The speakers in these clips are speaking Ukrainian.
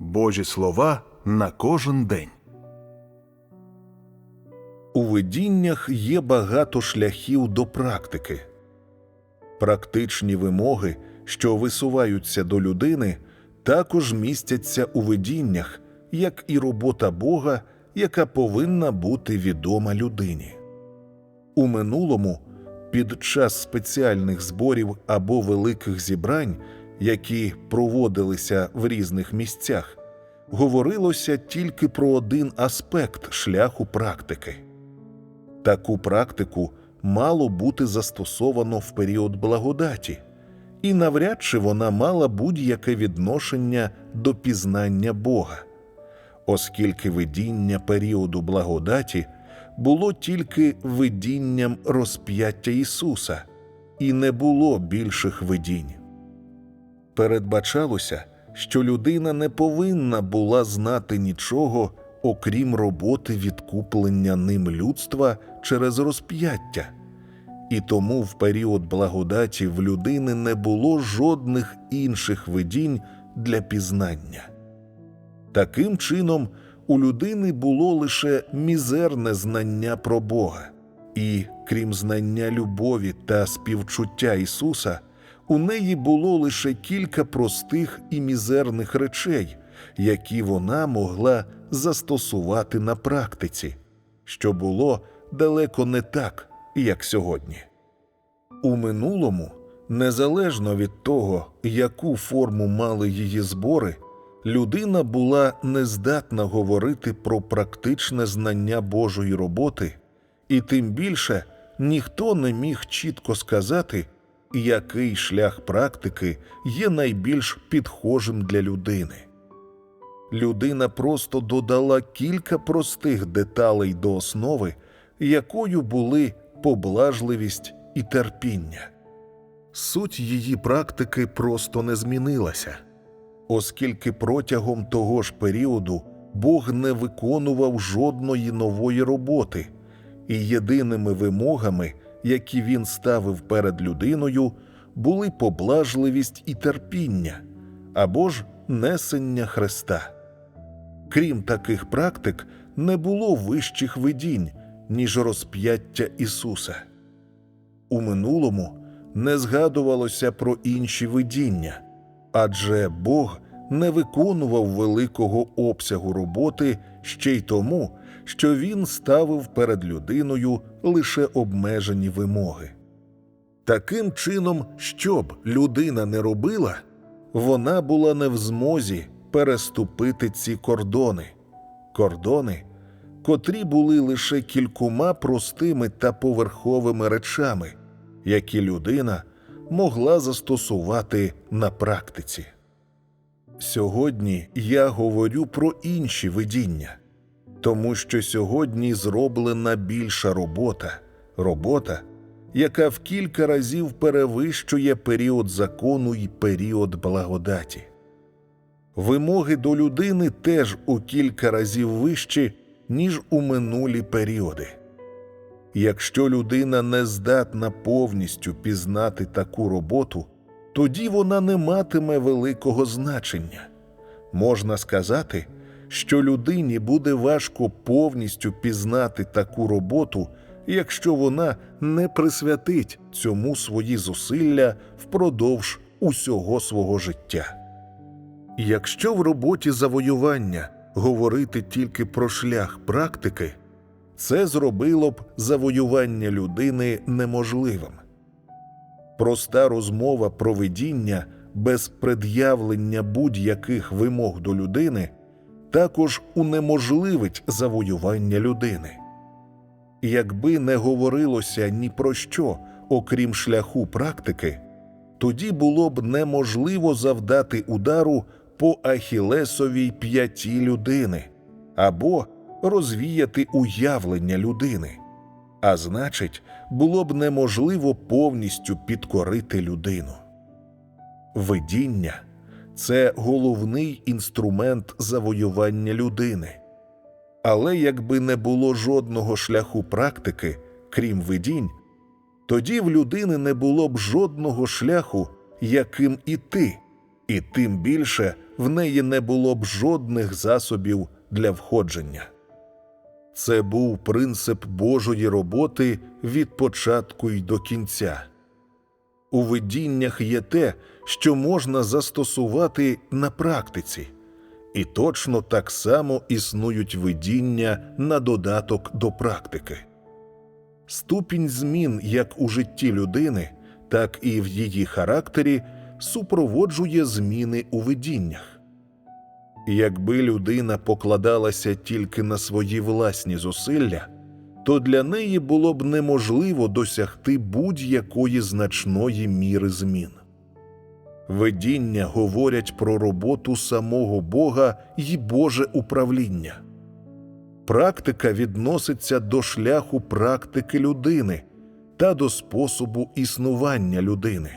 Божі слова на кожен день. У видіннях є багато шляхів до практики. Практичні вимоги, що висуваються до людини, також містяться у видіннях, як і робота Бога, яка повинна бути відома людині. У минулому, під час спеціальних зборів або великих зібрань, які проводилися в різних місцях, говорилося тільки про один аспект шляху практики. Таку практику мало бути застосовано в період благодаті, і навряд чи вона мала будь-яке відношення до пізнання Бога, оскільки видіння періоду благодаті було тільки видінням розп'яття Ісуса, і не було більших видінь. Передбачалося, що людина не повинна була знати нічого, окрім роботи відкуплення ним людства через розп'яття, і тому в період благодаті в людини не було жодних інших видінь для пізнання. Таким чином, у людини було лише мізерне знання про Бога, і, крім знання любові та співчуття Ісуса, у неї було лише кілька простих і мізерних речей, які вона могла застосувати на практиці, що було далеко не так, як сьогодні. У минулому, незалежно від того, яку форму мали її збори, людина була нездатна говорити про практичне знання Божої роботи, і тим більше ніхто не міг чітко сказати, який шлях практики є найбільш підхожим для людини. Людина просто додала кілька простих деталей до основи, якою були поблажливість і терпіння. Суть її практики просто не змінилася, оскільки протягом того ж періоду Бог не виконував жодної нової роботи, і єдиними вимогами, які він ставив перед людиною, були поблажливість і терпіння або ж несення Христа. Крім таких практик, не було вищих видінь, ніж розп'яття Ісуса. У минулому не згадувалося про інші видіння, адже Бог не виконував великого обсягу роботи ще й тому, що Він ставив перед людиною лише обмежені вимоги. Таким чином, що б людина не робила, вона була не в змозі переступити ці кордони, кордони, котрі були лише кількома простими та поверховими речами, які людина могла застосувати на практиці. Сьогодні я говорю про інші видіння, тому що сьогодні зроблена більша робота, робота, яка в кілька разів перевищує період закону і період благодаті. Вимоги до людини теж у кілька разів вищі, ніж у минулі періоди. Якщо людина не здатна повністю пізнати таку роботу, тоді вона не матиме великого значення. Можна сказати, що людині буде важко повністю пізнати таку роботу, якщо вона не присвятить цьому свої зусилля впродовж усього свого життя. Якщо в роботі завоювання говорити тільки про шлях практики, це зробило б завоювання людини неможливим. Проста розмова про видіння без пред'явлення будь-яких вимог до людини також унеможливить завоювання людини. Якби не говорилося ні про що, окрім шляху практики, тоді було б неможливо завдати удару по Ахілесовій п'яті людини або розвіяти уявлення людини, а значить, було б неможливо повністю підкорити людину. Видіння це головний інструмент завоювання людини. Але якби не було жодного шляху практики, крім видінь, тоді в людини не було б жодного шляху, яким іти, і тим більше в неї не було б жодних засобів для входження. Це був принцип Божої роботи від початку й до кінця. У видіннях є те, що можна застосувати на практиці, і точно так само існують видіння на додаток до практики. Ступінь змін як у житті людини, так і в її характері супроводжує зміни у видіннях. Якби людина покладалася тільки на свої власні зусилля, то для неї було б неможливо досягти будь-якої значної міри змін. Видіння говорять про роботу самого Бога й Боже управління. Практика відноситься до шляху практики людини та до способу існування людини.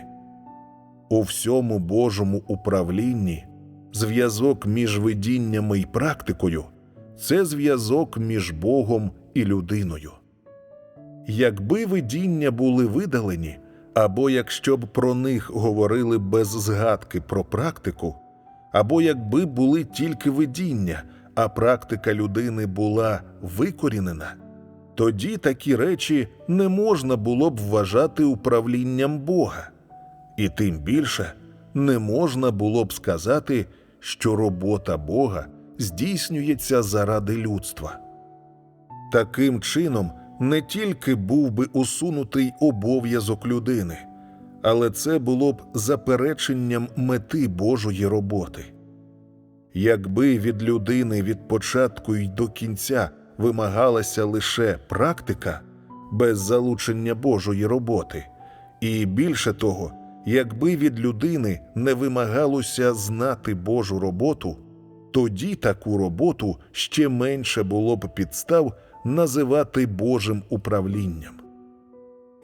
У всьому Божому управлінні зв'язок між видіннями й практикою це зв'язок між Богом і людиною. Якби видіння були видалені, або якщо б про них говорили без згадки про практику, або якби були тільки видіння, а практика людини була викорінена, тоді такі речі не можна було б вважати управлінням Бога, і тим більше не можна було б сказати, що робота Бога здійснюється заради людства. Таким чином, не тільки був би усунутий обов'язок людини, але це було б запереченням мети Божої роботи. Якби від людини від початку й до кінця вимагалася лише практика без залучення Божої роботи, і більше того, якби від людини не вимагалося знати Божу роботу, тоді таку роботу ще менше було б підстав називати Божим управлінням.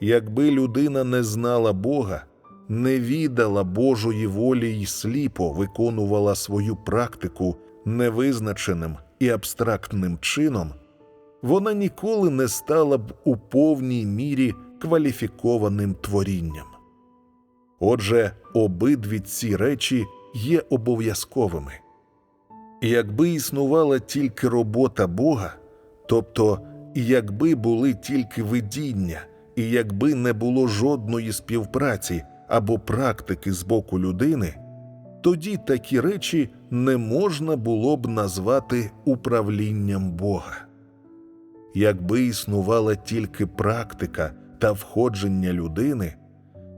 Якби людина не знала Бога, не відала Божої волі й сліпо виконувала свою практику невизначеним і абстрактним чином, вона ніколи не стала б у повній мірі кваліфікованим творінням. Отже, обидві ці речі є обов'язковими. Якби існувала тільки робота Бога, тобто якби були тільки видіння, і якби не було жодної співпраці або практики з боку людини, тоді такі речі не можна було б назвати управлінням Бога. Якби існувала тільки практика та входження людини,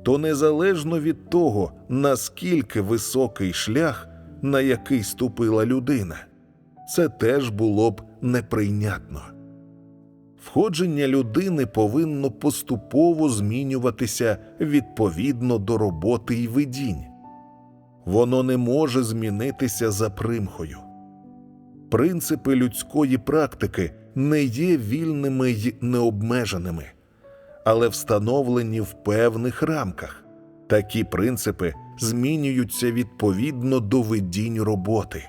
то незалежно від того, наскільки високий шлях, на який ступила людина, це теж було б неприйнятно. Входження людини повинно поступово змінюватися відповідно до роботи й видінь. Воно не може змінитися за примхою. Принципи людської практики не є вільними й необмеженими, але встановлені в певних рамках. Такі принципи змінюються відповідно до видінь роботи.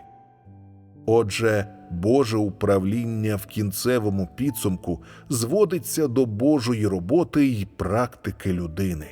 Отже, Боже управління в кінцевому підсумку зводиться до Божої роботи й практики людини.